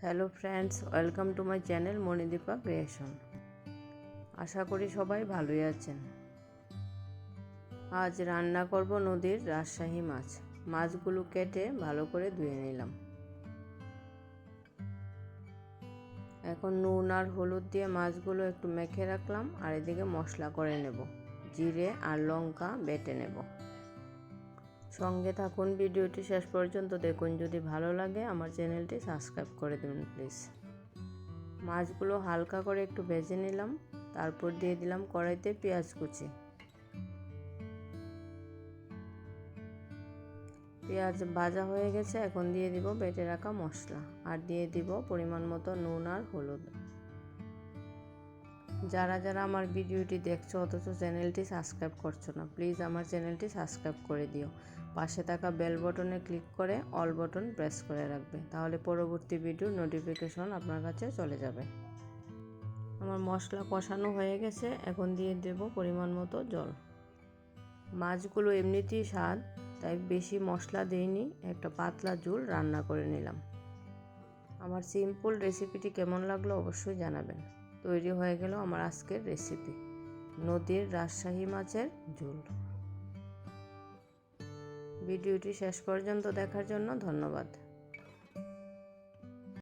Hello friends, welcome to my channel Manidipa creation. আশা করি সবাই ভালোই আছেন। আজ রান্না করব নদীর রাজশাহী মাছ। মাছগুলো কেটে ভালো করে ধুয়ে নিলাম। এখন নুন আর হলুদ দিয়ে মাছগুলো একটু মেখে রাখলাম আর এদিকে মশলা করে নেব। জিরে আর লঙ্কা বেটে নেব। সঙ্গে থাকুন, ভিডিওটি শেষ পর্যন্ত দেখুন। যদি ভালো লাগে, আমার চ্যানেলটি সাবস্ক্রাইব করে দেবেন, প্লিজ। মাছগুলো হালকা করে একটু ভেজে নিলাম, তারপর দিয়ে দিলাম কড়াইতে পেঁয়াজ কুচি। পেঁয়াজ ভাজা হয়ে গেছে, এখন দিয়ে দিব বেটে রাখা মশলা। আর দিয়ে দিব পরিমাণ মতো নুন আর হলুদ। যারা যারা আমার ভিডিওটি দেখছ, অথচ চ্যানেলটি সাবস্ক্রাইব করছ না, প্লিজ আমার চ্যানেলটি সাবস্ক্রাইব করে দিও। পাশে থাকা বেল বটনে ক্লিক করে অল বটন প্রেস করে রাখবে, তাহলে পরবর্তী ভিডিওর নোটিফিকেশন আপনার কাছে চলে যাবে। আমার মশলা কষানো হয়ে গেছে, এখন দিয়ে দেব পরিমাণ মতো জল। মাছগুলো এমনিতেই স্বাদ, তাই বেশি মশলা দিইনি, একটা পাতলা ঝোল রান্না করে নিলাম। আমার সিম্পল রেসিপিটি কেমন লাগল অবশ্যই জানাবেন। তৈরি হয়ে গেল আমার আজকের রেসিপি নদীর রাজশাহী মাছের ঝোল। ভিডিওটি শেষ পর্যন্ত দেখার জন্য ধন্যবাদ।